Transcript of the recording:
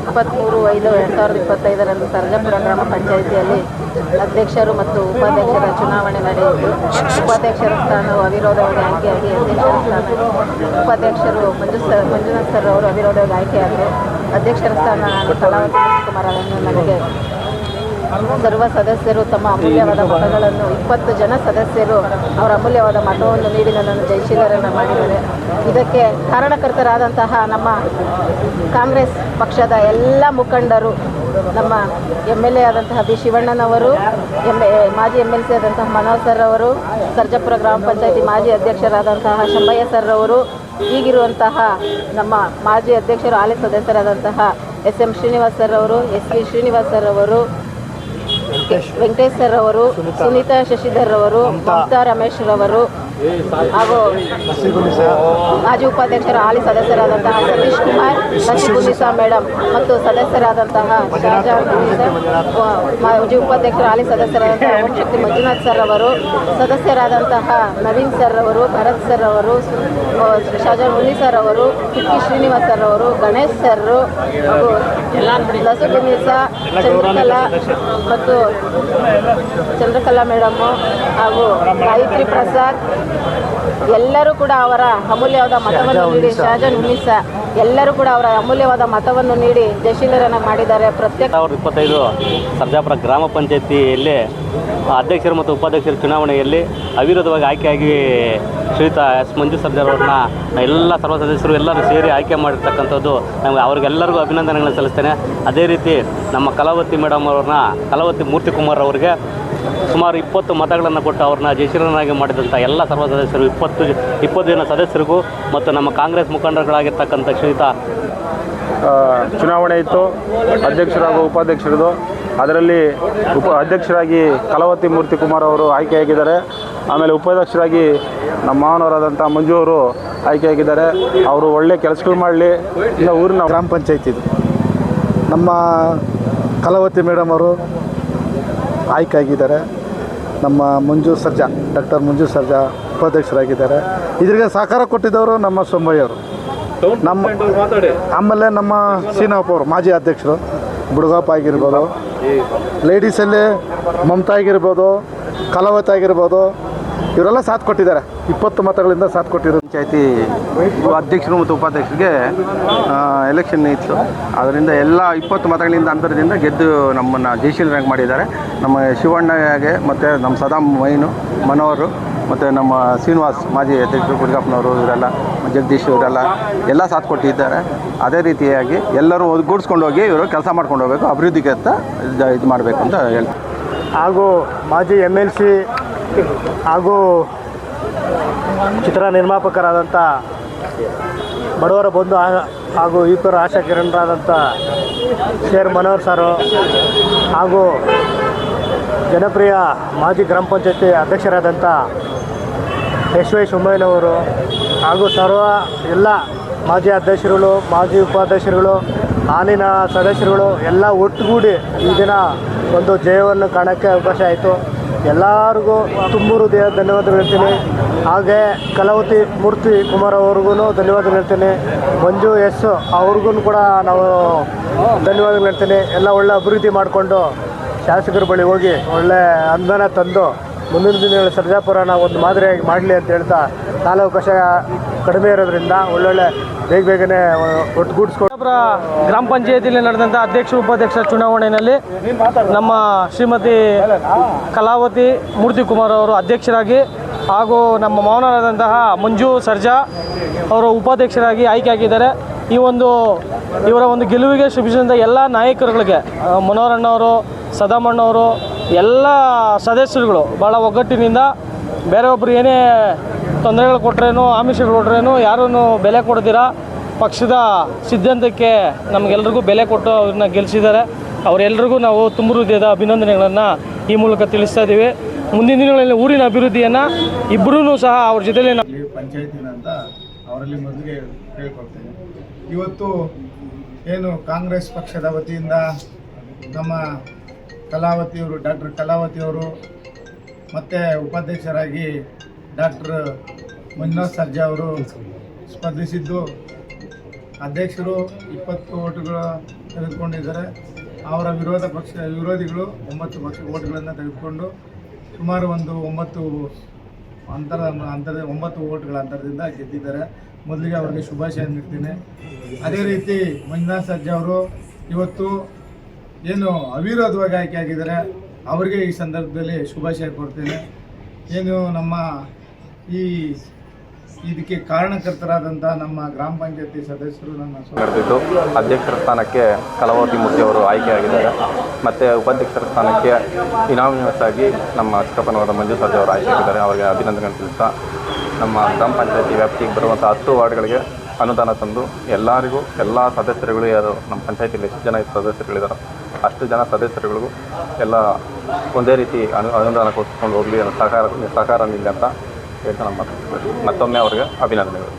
ಇಪ್ಪತ್ತ್ಮೂರು ಐದು, ಎರಡು ಸಾವಿರದ ಇಪ್ಪತ್ತೈದರಂದು ಸರ್ಜಾಪುರ ಗ್ರಾಮ ಪಂಚಾಯಿತಿಯಲ್ಲಿ ಅಧ್ಯಕ್ಷರು ಮತ್ತು ಉಪಾಧ್ಯಕ್ಷರ ಚುನಾವಣೆ ನಡೆಯಿತು. ಉಪಾಧ್ಯಕ್ಷರ ಸ್ಥಾನವು ಅವಿರೋಧವಾಗಿ ಆಯ್ಕೆಯಾಗಿ ಅಧ್ಯಕ್ಷರ ಸ್ಥಾನ. ಉಪಾಧ್ಯಕ್ಷರು ಮಂಜು ಸರ್ ಮಂಜುನಾಥ್ ಸರ್ ಅವರು ಅವಿರೋಧವಾಗಿ ಆಯ್ಕೆಯಾದರು. ಅಧ್ಯಕ್ಷರ ಸ್ಥಾನ ನಾನು ಕಲಾವತಿ ಕುಮಾರ್ ಅವರನ್ನು ನನಗೆ ಸರ್ವ ಸದಸ್ಯರು ತಮ್ಮ ಅಮೂಲ್ಯವಾದ ಮತಗಳನ್ನು, ಇಪ್ಪತ್ತು ಜನ ಸದಸ್ಯರು ಅವರ ಅಮೂಲ್ಯವಾದ ಮತವನ್ನು ನೀಡಿ ನನ್ನನ್ನು ಜಯಶೀಲರನ್ನು ಮಾಡಿದ್ದಾರೆ. ಇದಕ್ಕೆ ಕಾರಣಕರ್ತರಾದಂತಹ ನಮ್ಮ ಕಾಂಗ್ರೆಸ್ ಪಕ್ಷದ ಎಲ್ಲ ಮುಖಂಡರು, ನಮ್ಮ ಎಂ ಎಲ್ ಎ ಆದಂತಹ ಬಿ ಶಿವಣ್ಣನವರು ಎಂ ಮಾಜಿ ಎಂ ಎಲ್ ಸಿ ಆದಂತಹ ಮನೋಹರ್ ಸರ್ ಅವರು, ಸರ್ಜಾಪುರ ಗ್ರಾಮ ಪಂಚಾಯತಿ ಮಾಜಿ ಅಧ್ಯಕ್ಷರಾದಂತಹ ಶಂಭಯ್ಯ ಸರ್ ಅವರು, ಈಗಿರುವಂತಹ ನಮ್ಮ ಮಾಜಿ ಅಧ್ಯಕ್ಷರು ಹಾಲಿ ಸದಸ್ಯರಾದಂತಹ ಎಸ್ ಎಂ ಶ್ರೀನಿವಾಸ್ ಸರ್ ಅವರು, ಎಸ್ ವಿ ಶ್ರೀನಿವಾಸ್ ಸರ್ ಅವರು ವೆಂಕಟೇಶ್ ಸರ್ ಅವರು ಸುನೀತಾ ಶಶಿಧರ್ ಅವರು ಮಮತಾ ರಮೇಶ್ ರವರು ಹಾಗೂ ಮಾಜಿ ಉಪಾಧ್ಯಕ್ಷರ ಹಾಲಿ ಸದಸ್ಯರಾದಂತಹ ಸತೀಶ್ ಕುಮಾರ್ ನಸಿಬುನಿಸಾ ಮೇಡಮ್ ಮತ್ತು ಸದಸ್ಯರಾದಂತಹ ಮಾಜಿ ಉಪಾಧ್ಯಕ್ಷರ ಹಾಲಿ ಸದಸ್ಯರಾದಂತಹ ಶಕ್ತಿ ಮಂಜುನಾಥ್ ಸರ್ ಅವರು, ಸದಸ್ಯರಾದಂತಹ ನವೀನ್ ಸರ್ ಅವರು, ಭರತ್ ಸರ್ ಅವರು ಶಾಜಾ ಮುನಿ ಸರ್ ಅವರು, ಕಿಕ್ಕಿ ಶ್ರೀನಿವಾಸ್ ಸರ್ ಅವರು, ಗಣೇಶ್ ಸರ್ ಹಾಗೂ ನಸುಬುನಿಸಾ ಚಂದ್ರಕಲಾ ಮತ್ತು ಚಂದ್ರಕಲಾ ಮೇಡಮ್ ಹಾಗೂ ಗಾಯತ್ರಿ ಪ್ರಸಾದ್ ಎಲ್ಲರೂ ಕೂಡ ಅವರ ಅಮೂಲ್ಯವಾದ ಮತವನ್ನು ನೀಡಿ ಶಾಜನ್ ಹುನಿಸಾ ಎಲ್ಲರೂ ಕೂಡ ಅವರ ಅಮೂಲ್ಯವಾದ ಮತವನ್ನು ನೀಡಿ ಜಯಶೀಲರನ್ನ ಮಾಡಿದ್ದಾರೆ. ಪ್ರತ್ಯೇಕ ಸಾವಿರದ ಇಪ್ಪತ್ತೈದು ಸರ್ಜಾಪುರ ಗ್ರಾಮ ಪಂಚಾಯತಿಯಲ್ಲಿ ಅಧ್ಯಕ್ಷರು ಮತ್ತು ಉಪಾಧ್ಯಕ್ಷರ ಚುನಾವಣೆಯಲ್ಲಿ ಅವಿರೋಧವಾಗಿ ಆಯ್ಕೆಯಾಗಿ ಶ್ರೀತಾ ಎಸ್ ಮಂಜು ಸರ್ಜಾರ್ ಅವ್ರನ್ನ ಎಲ್ಲ ಸರ್ವ ಸದಸ್ಯರು ಎಲ್ಲರೂ ಸೇರಿ ಆಯ್ಕೆ ಮಾಡಿರ್ತಕ್ಕಂಥದ್ದು ನಮಗೆ ಅವ್ರಿಗೆಲ್ಲರಿಗೂ ಅಭಿನಂದನೆಗಳನ್ನು ಸಲ್ಲಿಸ್ತೇನೆ. ಅದೇ ರೀತಿ ನಮ್ಮ ಕಲಾವತಿ ಮೇಡಮ್ ಅವ್ರನ್ನ ಕಲಾವತಿ ಮೂರ್ತಿ ಕುಮಾರ್ ಅವರಿಗೆ ಸುಮಾರು ಇಪ್ಪತ್ತು ಮತಗಳನ್ನು ಕೊಟ್ಟು ಅವ್ರನ್ನ ಜಯಶೀಲನಾಗಿ ಮಾಡಿದಂಥ ಎಲ್ಲ ಸರ್ವ ಸದಸ್ಯರು, ಇಪ್ಪತ್ತು ಇಪ್ಪತ್ತು ಜನ ಸದಸ್ಯರಿಗೂ ಮತ್ತು ನಮ್ಮ ಕಾಂಗ್ರೆಸ್ ಮುಖಂಡರುಗಳಾಗಿರ್ತಕ್ಕಂಥ ಶ್ರೀತಾ ಚುನಾವಣೆ ಇತ್ತು ಅಧ್ಯಕ್ಷರು ಹಾಗೂ ಉಪಾಧ್ಯಕ್ಷರದು ಅದರಲ್ಲಿ ಉಪ, ಅಧ್ಯಕ್ಷರಾಗಿ ಕಲವತಿ ಮೂರ್ತಿ ಕುಮಾರ್ ಅವರು ಆಯ್ಕೆಯಾಗಿದ್ದಾರೆ. ಆಮೇಲೆ ಉಪಾಧ್ಯಕ್ಷರಾಗಿ ನಮ್ಮ ಮಾವನವರಾದಂಥ ಮಂಜು ಅವರು ಆಯ್ಕೆಯಾಗಿದ್ದಾರೆ. ಅವರು ಒಳ್ಳೆ ಕೆಲಸಗಳು ಮಾಡಲಿ. ಇಲ್ಲ ಊರಿನ ಗ್ರಾಮ ಪಂಚಾಯತ್ ನಮ್ಮ ಕಲಾವತಿ ಮೇಡಮ್ ಅವರು ಆಯ್ಕೆ ಆಗಿದ್ದಾರೆ ನಮ್ಮ ಮಂಜು ಸರ್ಜಾ ಡಾಕ್ಟರ್ ಮಂಜು ಸರ್ಜಾ ಉಪಾಧ್ಯಕ್ಷರಾಗಿದ್ದಾರೆ. ಇದರಿಗೆ ಸಹಕಾರ ಕೊಟ್ಟಿದ್ದವರು ನಮ್ಮ ಸೊಂಬಯ್ಯವರು ನಮ್ಮ ಆಮೇಲೆ ನಮ್ಮ ಸೀನಪ್ಪ ಅವರು ಮಾಜಿ ಅಧ್ಯಕ್ಷರು ಬುಡುಗಪ್ಪ ಆಗಿರ್ಬೋದು ಲೇಡೀಸಲ್ಲಿ ಮಮತಾ ಆಗಿರ್ಬೋದು ಕಲಾವತ್ ಆಗಿರ್ಬೋದು ಇವರೆಲ್ಲ ಸಾಥ್ ಕೊಟ್ಟಿದ್ದಾರೆ. ಇಪ್ಪತ್ತು ಮತಗಳಿಂದ ಸಾಥ್ ಕೊಟ್ಟಿದ್ದಾರೆ ಪಂಚಾಯತಿ ಅಧ್ಯಕ್ಷರು ಮತ್ತು ಉಪಾಧ್ಯಕ್ಷರಿಗೆ ಎಲೆಕ್ಷನ್ ಇತ್ತು. ಅದರಿಂದ ಎಲ್ಲ ಇಪ್ಪತ್ತು ಮತಗಳಿಂದ ಅಂತರದಿಂದ ಗೆದ್ದು ನಮ್ಮನ್ನು ಜಯಶೀಲರಾಗಿ ಮಾಡಿದ್ದಾರೆ. ನಮ್ಮ ಶಿವಣ್ಣಗೆ ಮತ್ತು ನಮ್ಮ ಸದಾಮ್ ಮೈನು, ಮನೋಹರು, ಮತ್ತು ನಮ್ಮ ಶ್ರೀನಿವಾಸ್ ಮಾಜಿ ಅಧ್ಯಕ್ಷರು ಗುಡ್ಗಪ್ಪನವರು ಇವರೆಲ್ಲ, ಜಗದೀಶ್ ಇವರೆಲ್ಲ ಎಲ್ಲ ಸಾಥ್ ಕೊಟ್ಟಿದ್ದಾರೆ. ಅದೇ ರೀತಿಯಾಗಿ ಎಲ್ಲರೂ ಒಗ್ಗೂಡಿಸ್ಕೊಂಡು ಹೋಗಿ ಇವರು ಕೆಲಸ ಮಾಡ್ಕೊಂಡು ಹೋಗಬೇಕು, ಅಭಿವೃದ್ಧಿಗೆ ಅಂತ ಇದು- ಇದು ಮಾಡಬೇಕು ಅಂತ ಹೇಳ್ತಾರೆ ಹಾಗೂ ಮಾಜಿ ಎಂ ಎಲ್ ಸಿ ಹಾಗೂ ಚಿತ್ರ ನಿರ್ಮಾಪಕರಾದಂಥ ಬಡವರ ಬಂಧು ಹಾಗೂ ಈಪರ ಆಶಾ ಕಿರಣರಾದಂಥ ಶೇರ್ ಮನೋಹರ್ ಸಾರು ಹಾಗೂ ಜನಪ್ರಿಯ ಮಾಜಿ ಗ್ರಾಮ ಪಂಚಾಯತಿ ಅಧ್ಯಕ್ಷರಾದಂಥ ಎಸ್ ವೈ ಸುಮ್ಮಯ್ಯನವರು ಹಾಗೂ ಸರ್ವ ಎಲ್ಲ ಮಾಜಿ ಅಧ್ಯಕ್ಷರುಗಳು, ಮಾಜಿ ಉಪಾಧ್ಯಕ್ಷರುಗಳು, ಹಾಲಿನ ಸದಸ್ಯರುಗಳು ಎಲ್ಲ ಒಟ್ಟುಗೂಡಿ ಈ ದಿನ ಒಂದು ಜಯವನ್ನು ಕಾಣೋಕ್ಕೆ ಅವಕಾಶ ಆಯಿತು. ಎಲ್ಲರಿಗೂ ತುಂಬೂರು ದೇಹ ಧನ್ಯವಾದಗಳು ಹೇಳ್ತೀನಿ. ಹಾಗೆ ಕಲಾವತಿ ಮೂರ್ತಿ ಕುಮಾರ್ ಅವ್ರಿಗೂ ಧನ್ಯವಾದಗಳು ಹೇಳ್ತೀನಿ. ಮಂಜು, ಎಸ್ ಅವ್ರಿಗೂ ಕೂಡ ನಾವು ಧನ್ಯವಾದಗಳು ಹೇಳ್ತೀನಿ. ಎಲ್ಲ ಒಳ್ಳೆ ಅಭಿವೃದ್ಧಿ ಮಾಡಿಕೊಂಡು ಶಾಸಕರ ಬಳಿ ಹೋಗಿ ಒಳ್ಳೆ ಅನುದಾನ ತಂದು ಮುಂದಿನ ದಿನಗಳಲ್ಲಿ ಸರ್ಜಾಪುರನ ಒಂದು ಮಾದರಿಯಾಗಿ ಮಾಡಲಿ ಅಂತ ಹೇಳ್ತಾ, ಕಾಲಾವಕಾಶ ಕಡಿಮೆ ಇರೋದ್ರಿಂದ ಒಳ್ಳೊಳ್ಳೆ ಬೇಗ ಬೇಗನೆ ಒಟ್ಟುಗೂಡಿಸ್ಕೊಂಡು ಗ್ರಾಮ ಪಂಚಾಯತಿಯಲ್ಲಿ ನಡೆದಂಥ ಅಧ್ಯಕ್ಷ, ಉಪಾಧ್ಯಕ್ಷ ಚುನಾವಣೆಯಲ್ಲಿ ನಮ್ಮ ಶ್ರೀಮತಿ ಕಲಾವತಿ ಮೂರ್ತಿ ಕುಮಾರ್ ಅವರು ಅಧ್ಯಕ್ಷರಾಗಿ ಹಾಗೂ ನಮ್ಮ ಮೌನರಾದಂತಹ ಮಂಜು ಸರ್ಜಾ ಅವರು ಉಪಾಧ್ಯಕ್ಷರಾಗಿ ಆಯ್ಕೆಯಾಗಿದ್ದಾರೆ ಈ ಒಂದು, ಇವರ ಒಂದು ಗೆಲುವಿಗೆ ಶುಭಿಸಿದಂಥ ಎಲ್ಲ ನಾಯಕರುಗಳಿಗೆ ಮನೋಹರಣ್ಣವರು ಸದಾಮಣ್ಣವರು ಎಲ್ಲ ಸದಸ್ಯರುಗಳು ಭಾಳ ಒಗ್ಗಟ್ಟಿನಿಂದ ಬೇರೆ ಒಬ್ಬರು ಏನೇ ತೊಂದರೆಗಳು ಕೊಟ್ರೇನು, ಆಮಿಷಗಳು ಕೊಟ್ರೇನು ಯಾರೂ ಬೆಲೆ ಕೊಡ್ತೀರಾ ಪಕ್ಷದ ಸಿದ್ಧಾಂತಕ್ಕೆ ನಮಗೆಲ್ರಿಗೂ ಬೆಲೆ ಕೊಟ್ಟು ಅವ್ರನ್ನ ಗೆಲ್ಲಿಸಿದ್ದಾರೆ ಅವರೆಲ್ಲರಿಗೂ ನಾವು ತುಂಬ ಹೃದಯದ ಅಭಿನಂದನೆಗಳನ್ನು ಈ ಮೂಲಕ ತಿಳಿಸ್ತಾ ಇದ್ದೀವಿ. ಮುಂದಿನ ದಿನಗಳಲ್ಲಿ ಊರಿನ ಅಭಿವೃದ್ಧಿಯನ್ನು ಇಬ್ಬರೂ ಸಹ ಅವ್ರ ಜೊತೆಲಿ ಅಂತ ಅವರಲ್ಲಿ ಮೊದಲಿಗೆ ಕೇಳ್ಕೊಳ್ತೇನೆ. ಇವತ್ತು ಏನು ಕಾಂಗ್ರೆಸ್ ಪಕ್ಷದ ವತಿಯಿಂದ ನಮ್ಮ ಕಲಾವತಿಯವರು, ಡಾಕ್ಟರ್ ಕಲಾವತಿಯವರು ಮತ್ತು ಉಪಾಧ್ಯಕ್ಷರಾಗಿ ಡಾಕ್ಟರ್ ಮಂಜುನಾಥ್ ಸರ್ಜಾ ಅವರು ಸ್ಪರ್ಧಿಸಿದ್ದು. ಅಧ್ಯಕ್ಷರು ಇಪ್ಪತ್ತು ಓಟುಗಳು ತೆಗೆದುಕೊಂಡಿದ್ದಾರೆ. ಅವರ ವಿರೋಧ ಪಕ್ಷ, ವಿರೋಧಿಗಳು ಒಂಬತ್ತು ಪಕ್ಷ ಓಟ್ಗಳನ್ನು ತೆಗೆದುಕೊಂಡು ಸುಮಾರು ಒಂದು ಒಂಬತ್ತು ಅಂತರ ಅಂತರ, ಒಂಬತ್ತು ಓಟ್ಗಳ ಅಂತರದಿಂದ ಗೆದ್ದಿದ್ದಾರೆ. ಮೊದಲಿಗೆ ಅವರಿಗೆ ಶುಭಾಶಯ ನೀಡ್ತೀನಿ. ಅದೇ ರೀತಿ ಮಂಜುನಾಥ್ ಸರ್ಜಾ ಅವರು ಇವತ್ತು ಏನು ಅವಿರೋಧವಾಗಿ ಆಯ್ಕೆ ಆಗಿದ್ದಾರೆ, ಅವರಿಗೆ ಈ ಸಂದರ್ಭದಲ್ಲಿ ಶುಭಾಶಯ ಕೊಡ್ತೇನೆ ಏನು ನಮ್ಮ ಈ ಇದಕ್ಕೆ ಕಾರಣಕರ್ತರಾದಂಥ ನಮ್ಮ ಗ್ರಾಮ ಪಂಚಾಯತಿ ಸದಸ್ಯರು ನನ್ನ ನಡೆದಿದ್ದು. ಅಧ್ಯಕ್ಷರ ಸ್ಥಾನಕ್ಕೆ ಕಲಾವತಿ ಮೂರ್ತಿ ಅವರು ಆಯ್ಕೆಯಾಗಿದ್ದಾರೆ. ಮತ್ತು ಉಪಾಧ್ಯಕ್ಷರ ಸ್ಥಾನಕ್ಕೆ ಇನಾಮಿನಸ್ ಆಗಿ ನಮ್ಮ ಚಿಕ್ಕಪ್ಪನವರ ಮಂಜು ಸರ್ಜಾ ಅವರು ಆಯ್ಕೆಯಾಗಿದ್ದಾರೆ. ಅವರಿಗೆ ಅಭಿನಂದನೆ ತಿಳಿಸ್ತಾ ನಮ್ಮ ಗ್ರಾಮ ಪಂಚಾಯತಿ ವ್ಯಾಪ್ತಿಗೆ ಬರುವಂಥ ಹತ್ತು ವಾರ್ಡ್ಗಳಿಗೆ ಅನುದಾನ ತಂದು ಎಲ್ಲರಿಗೂ ಎಲ್ಲ ಸದಸ್ಯರುಗಳು ಯಾರು ನಮ್ಮ ಪಂಚಾಯತಿಯಲ್ಲಿ ಎಷ್ಟು ಜನ ಸದಸ್ಯರುಗಳಿದ್ದಾರೋ ಅಷ್ಟು ಜನ ಸದಸ್ಯರುಗಳಿಗೂ ಎಲ್ಲ ಒಂದೇ ರೀತಿ ಅನು, ಅನುದಾನ ಕೊಡಿಸ್ಕೊಂಡು ಹೋಗಲಿ ಅನ್ನೋ ಸಹಕಾರ ಸಹಕಾರ ನೀಡಿ ಅಂತ ಹೇಳ್ತಾ ನಮ್ಮ ಮತ್ತೊಮ್ಮೆ ಅವರಿಗೆ ಅಭಿನಂದನೆಗಳು